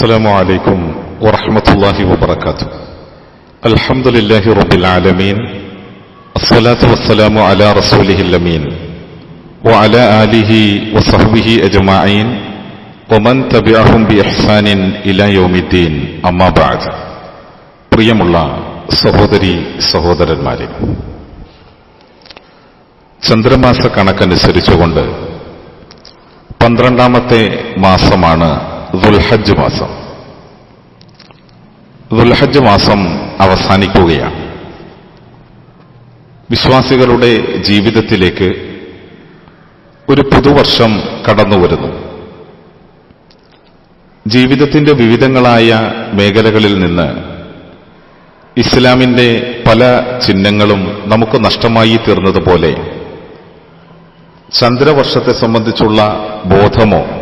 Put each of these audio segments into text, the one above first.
السلام عليكم ورحمة الله وبركاته الحمد لله رب العالمين الصلاة والسلام على رسوله الأمين وعلى آله وصحبه أجمعين ومن تبعهم بإحسان إلى يوم الدين أما بعد പ്രിയമുള്ള സഹോദരി സഹോദരന്മാരെ ചന്ദ്രമാസ കണക്കനുസരിച്ചുകൊണ്ട് പന്ത്രണ്ടാമത്തെ മാസമാണ് ദുൽഹജ്ജ് മാസം. ദുൽഹജ്ജ് മാസം അവസാനിക്കുകയാണ്. വിശ്വാസികളുടെ ജീവിതത്തിലേക്ക് ഒരു പുതുവർഷം കടന്നു വരുന്നു ജീവിതത്തിന്റെ വിവിധങ്ങളായ മേഖലകളിൽ നിന്ന് ഇസ്ലാമിന്റെ പല ചിഹ്നങ്ങളും നമുക്ക് നഷ്ടമായി തീർന്നതുപോലെ ചന്ദ്രവർഷത്തെ സംബന്ധിച്ചുള്ള ബോധമോ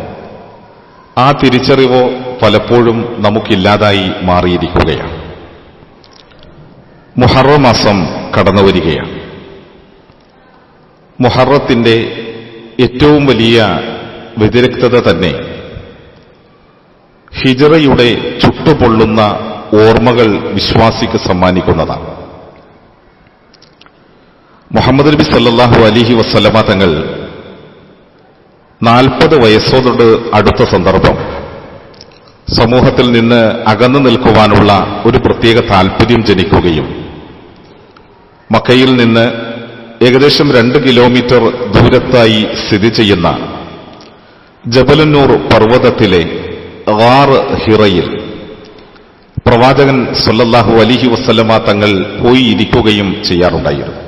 ആ തിരിച്ചറിവോ പലപ്പോഴും നമുക്കില്ലാതായി മാറിയിരിക്കുകയാണ്. മുഹറ മാസം കടന്നുവരികയാണ് മുഹറത്തിന്റെ ഏറ്റവും വലിയ വ്യതിരക്തത തന്നെ ഹിജറയുടെ ചുട്ടുപൊള്ളുന്ന ഓർമ്മകൾ വിശ്വാസിക്ക് സമ്മാനിക്കുന്നതാണ്. മുഹമ്മദ് നബി സല്ലാഹു അലിഹി വസ്ലമ തങ്ങൾ നാൽപ്പത് വയസ്സോട് അടുത്ത സന്ദർഭം. സമൂഹത്തിൽ നിന്ന് അകന്നു നിൽക്കുവാനുള്ള ഒരു പ്രത്യേക താൽപര്യം ജനിക്കുകയും മക്കയിൽ നിന്ന് ഏകദേശം രണ്ട് കിലോമീറ്റർ ദൂരത്തായി സ്ഥിതി ചെയ്യുന്ന ജബലന്നൂർ പർവതത്തിലെ ഗാർ ഹിറയിൽ പ്രവാചകൻ സല്ലല്ലാഹു അലിഹി വസ്ലമ തങ്ങൾ പോയി ഇരിക്കുകയും ചെയ്യാറുണ്ടായിരുന്നു.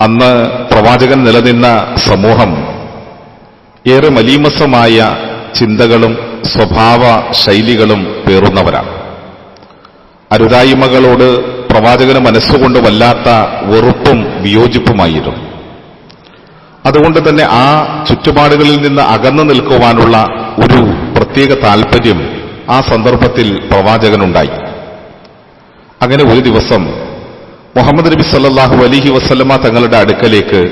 അന്ന് പ്രവാചകൻ നിലനിന്ന സമൂഹം ഏറെ മലീമസമായ ചിന്തകളും സ്വഭാവ ശൈലികളും പേറുന്നവരാണ്. അരുതായ്മകളോട് പ്രവാചകന് മനസ്സുകൊണ്ട് വല്ലാത്ത വെറുപ്പും വിയോജിപ്പുമായിരുന്നു. അതുകൊണ്ട് തന്നെ ആ ചുറ്റുപാടുകളിൽ നിന്ന് അകന്നു നിൽക്കുവാനുള്ള ഒരു പ്രത്യേക താൽപര്യം ആ സന്ദർഭത്തിൽ പ്രവാചകനുണ്ടായി. അങ്ങനെ ഒരു ദിവസം മുഹമ്മദ് നബി സല്ലാഹു അലിഹി വസ്ലമ തങ്ങളുടെ അടുക്കലേക്ക്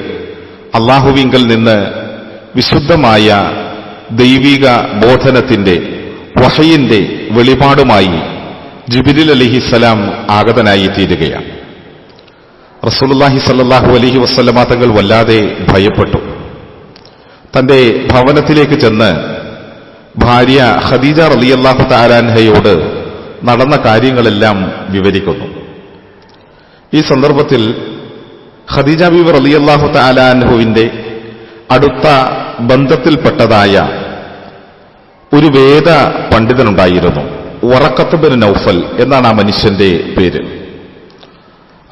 അള്ളാഹുവിങ്കൽ നിന്ന് വിശുദ്ധമായ ദൈവിക ബോധനത്തിന്റെ വഹയിന്റെ വെളിപാടുമായി ജിബിരിൽ അലിഹിസലാം ആഗതനായി തീരുകയാണ്. റസൂലുല്ലാഹി സല്ലാഹു അലഹി വസ്ലമാ തങ്ങൾ വല്ലാതെ ഭയപ്പെട്ടു. തന്റെ ഭവനത്തിലേക്ക് ചെന്ന് ഭാര്യ ഖദീജ റലിയല്ലാഹു താരാൻഹയോട് നടന്ന കാര്യങ്ങളെല്ലാം വിവരിക്കുന്നു. ഈ സന്ദർഭത്തിൽ ഖദീജ ബീബ് റലിയല്ലാഹു താലാൻഹുവിന്റെ അടുത്ത ബന്ധത്തിൽപ്പെട്ടതായ ഒരു വേദ പണ്ഡിതനുണ്ടായിരുന്നു. ഉറക്കത്തുബിൻ നൌഫൽ എന്നാണ് ആ മനുഷ്യന്റെ പേര്.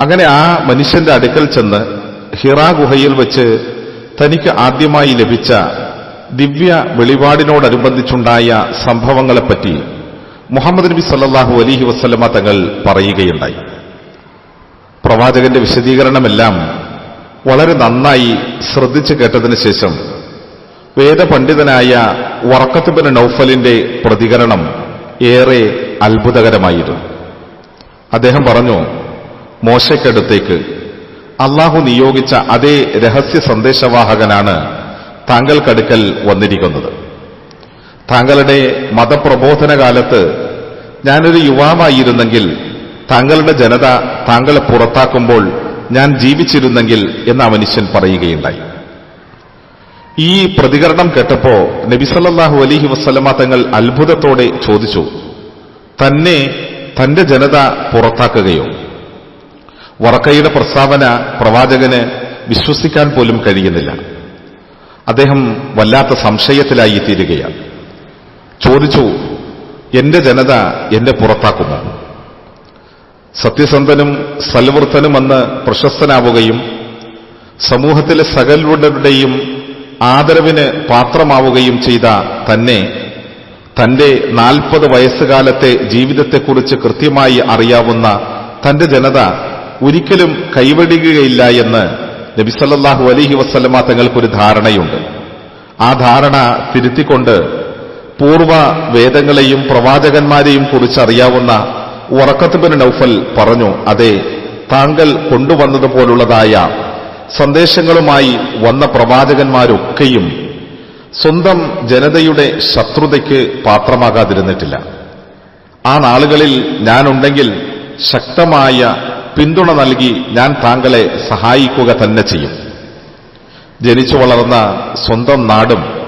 അങ്ങനെ ആ മനുഷ്യന്റെ അടുക്കൽ ചെന്ന് ഹിറാ ഗുഹയിൽ വെച്ച് തനിക്ക് ആദ്യമായി ലഭിച്ച ദിവ്യ വെളിപാടിനോടനുബന്ധിച്ചുണ്ടായ സംഭവങ്ങളെപ്പറ്റി മുഹമ്മദ് നബി സല്ലാഹു അലിഹി വസ്ലമ തങ്ങൾ പറയുകയുണ്ടായി. പ്രവാചകന്റെ വിശദീകരണമെല്ലാം വളരെ നന്നായി ശ്രദ്ധിച്ചു കേട്ടതിന് ശേഷം വേദപണ്ഡിതനായ വറക്കത്തുബിന് നൌഫലിന്റെ പ്രതികരണം ഏറെ അത്ഭുതകരമായിരുന്നു. അദ്ദേഹം പറഞ്ഞു മോശയ്ക്കടുത്തേക്ക് അള്ളാഹു നിയോഗിച്ച അതേ രഹസ്യ സന്ദേശവാഹകനാണ് താങ്കൾക്കടുക്കൽ വന്നിരിക്കുന്നത്. താങ്കളുടെ മതപ്രബോധന കാലത്ത് ഞാനൊരു യുവാവായിരുന്നെങ്കിൽ താങ്കളുടെ ജനത താങ്കളെ പുറത്താക്കുമ്പോൾ ഞാൻ ജീവിച്ചിരുന്നെങ്കിൽ എന്ന് മനുഷ്യൻ പറയുകയുണ്ടായി. ഈ പ്രതികരണം കേട്ടപ്പോ നബിസല്ലാഹു അലഹി വസ്ലമ തങ്ങൾ അത്ഭുതത്തോടെ ചോദിച്ചു തന്നെ തന്റെ ജനത പുറത്താക്കുകയോ? വറക്കയുടെ പ്രസ്താവന പ്രവാചകന് വിശ്വസിക്കാൻ പോലും കഴിയുന്നില്ല. അദ്ദേഹം വല്ലാത്ത സംശയത്തിലായി തീരുകയാണ്. ചോദിച്ചു എന്റെ ജനത എന്നെ പുറത്താക്കുമോ? സത്യസന്ധനും സൽവൃത്തനുമെന്ന് പ്രശസ്തനാവുകയും സമൂഹത്തിലെ സകലരുടെയും ആദരവിന് പാത്രമാവുകയും ചെയ്ത തന്നെ തന്റെ നാൽപ്പത് വയസ്സുകാലത്തെ ജീവിതത്തെക്കുറിച്ച് കൃത്യമായി അറിയാവുന്ന തന്റെ ജനത ഒരിക്കലും കൈവടിയുകയില്ല എന്ന് നബിസല്ലാഹു അലഹി വസ്ലമ തങ്ങൾക്കൊരു ധാരണയുണ്ട്. ആ ധാരണ തിരുത്തിക്കൊണ്ട് പൂർവ വേദങ്ങളെയും പ്രവാചകന്മാരെയും കുറിച്ചറിയാവുന്ന ഉറക്കത്തുബിന് നൌഫൽ പറഞ്ഞു അതെ താങ്കൾ കൊണ്ടുവന്നതുപോലുള്ളതായ സന്ദേശങ്ങളുമായി വന്ന പ്രവാചകന്മാരൊക്കെയും സ്വന്തം ജനതയുടെ ശത്രുതയ്ക്ക് പാത്രമാകാതിരുന്നിട്ടില്ല. ആ നാളുകളിൽ ഞാനുണ്ടെങ്കിൽ ശക്തമായ പിന്തുണ നൽകി ഞാൻ താങ്കളെ സഹായിക്കുക തന്നെ ചെയ്യും. ജനിച്ചു വളർന്ന സ്വന്തം നാടും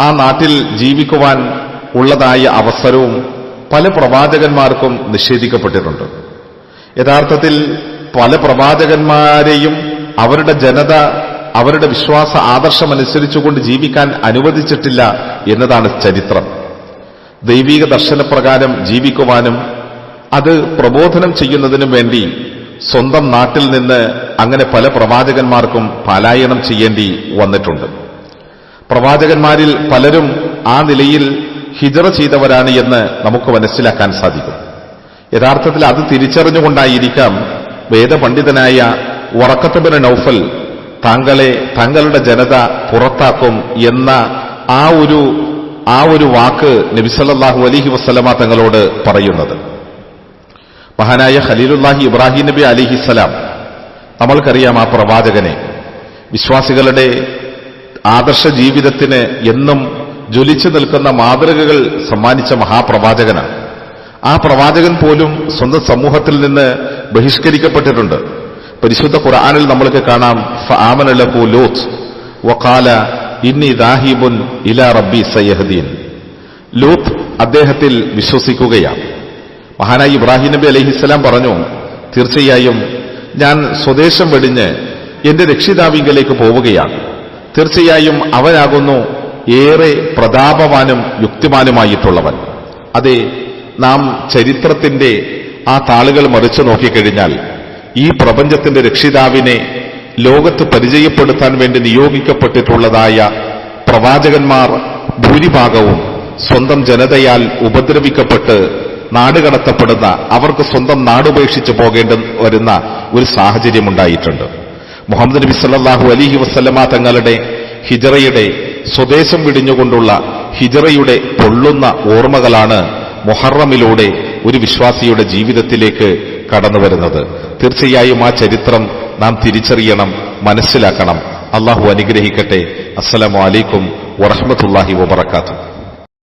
ആ നാട്ടിൽ ജീവിക്കുവാൻ ഉള്ളതായ അവസരവും പല പ്രവാചകന്മാർക്കും നിഷേധിക്കപ്പെട്ടിട്ടുണ്ട്. യഥാർത്ഥത്തിൽ പല പ്രവാചകന്മാരെയും അവരുടെ ജനത അവരുടെ വിശ്വാസ ആദർശമനുസരിച്ചുകൊണ്ട് ജീവിക്കാൻ അനുവദിച്ചിട്ടില്ല എന്നതാണ് ചരിത്രം. ദൈവിക ദർശനപ്രകാരം ജീവിക്കുവാനും അത് പ്രബോധനം ചെയ്യുന്നതിനും വേണ്ടി സ്വന്തം നാട്ടിൽ നിന്ന് അങ്ങനെ പല പ്രവാചകന്മാർക്കും പലായനം ചെയ്യേണ്ടി വന്നിട്ടുണ്ട്. പ്രവാചകന്മാരിൽ പലരും ആ നിലയിൽ ഹിജറ ചെയ്തവരാണ് എന്ന് നമുക്ക് മനസ്സിലാക്കാൻ സാധിക്കും. യഥാർത്ഥത്തിൽ അത് തിരിച്ചറിഞ്ഞുകൊണ്ടായിരിക്കാം വേദപണ്ഡിതനായ വറക്കത്തുബിന് നൌഫൽ താങ്കളെ താങ്കളുടെ ജനത പുറത്താക്കും എന്ന ആ ഒരു ആ ഒരു വാക്ക് നബിസല്ലാഹു അലിഹി വസ്ലമ തങ്ങളോട് പറയുന്നത്. മഹാനായ ഖലീലുല്ലാഹി ഇബ്രാഹിം നബി അലിഹിസ്സലാം നമ്മൾക്കറിയാം ആ പ്രവാചകനെ. വിശ്വാസികളുടെ ആദർശ ജീവിതത്തിന് എന്നും ജ്വലിച്ചു നിൽക്കുന്ന മാതൃകകൾ സമ്മാനിച്ച മഹാപ്രവാചകനാണ്. ആ പ്രവാചകൻ പോലും സ്വന്തം സമൂഹത്തിൽ നിന്ന് ബഹിഷ്കരിക്കപ്പെട്ടിട്ടുണ്ട്. പരിശുദ്ധ ഖുർആാനിൽ നമ്മൾക്ക് കാണാം ആമനലഹു ലോത്ത് വഖാല ഇന്നി ദാഹിബുൻ ഇല റബ്ബി സയ്യഹദീൻ. ലൂത്ത് അദ്ദേഹത്തിൽ വിശ്വസിക്കുകയാണ്. മഹാനായി ഇബ്രാഹിം നബി അലഹിസ്സലാം പറഞ്ഞു തീർച്ചയായും ഞാൻ സ്വദേശം വെടിഞ്ഞ് എന്റെ രക്ഷിതാവിങ്കലേക്ക് പോവുകയാണ്. തീർച്ചയായും അവനാകുന്നു ഏറെ പ്രതാപവാനും യുക്തിമാനുമായിട്ടുള്ളവൻ. അതെ നാം ചരിത്രത്തിന്റെ ആ താളുകൾ മറിച്ചു നോക്കിക്കഴിഞ്ഞാൽ ഈ പ്രപഞ്ചത്തിന്റെ രക്ഷിതാവിനെ ലോകത്ത് പരിചയപ്പെടുത്താൻ വേണ്ടി നിയോഗിക്കപ്പെട്ടിട്ടുള്ളതായ പ്രവാചകന്മാർ ഭൂരിഭാഗവും സ്വന്തം ജനതയാൽ ഉപദ്രവിക്കപ്പെട്ട് നാടുകടത്തപ്പെടുന്ന അവർക്ക് സ്വന്തം നാടുപേക്ഷിച്ചു പോകേണ്ട വരുന്ന ഒരു സാഹചര്യമുണ്ടായിട്ടുണ്ട് മുഹമ്മദ് നബി സല്ലാഹു അലിഹി വസ്ലമ തങ്ങളുടെ ഹിജറയുടെ സ്വദേശം വിടിഞ്ഞുകൊണ്ടുള്ള ഹിജറയുടെ പൊള്ളുന്ന ഓർമ്മകളാണ് മൊഹറമിലൂടെ ഒരു വിശ്വാസിയുടെ ജീവിതത്തിലേക്ക് കടന്നു വരുന്നത്. തീർച്ചയായും ആ ചരിത്രം നാം തിരിച്ചറിയണം മനസ്സിലാക്കണം. അള്ളാഹു അനുഗ്രഹിക്കട്ടെ. അസ്സലാമു അലൈക്കും വറഹമത്തല്ലാഹി വബർക്കാത്തു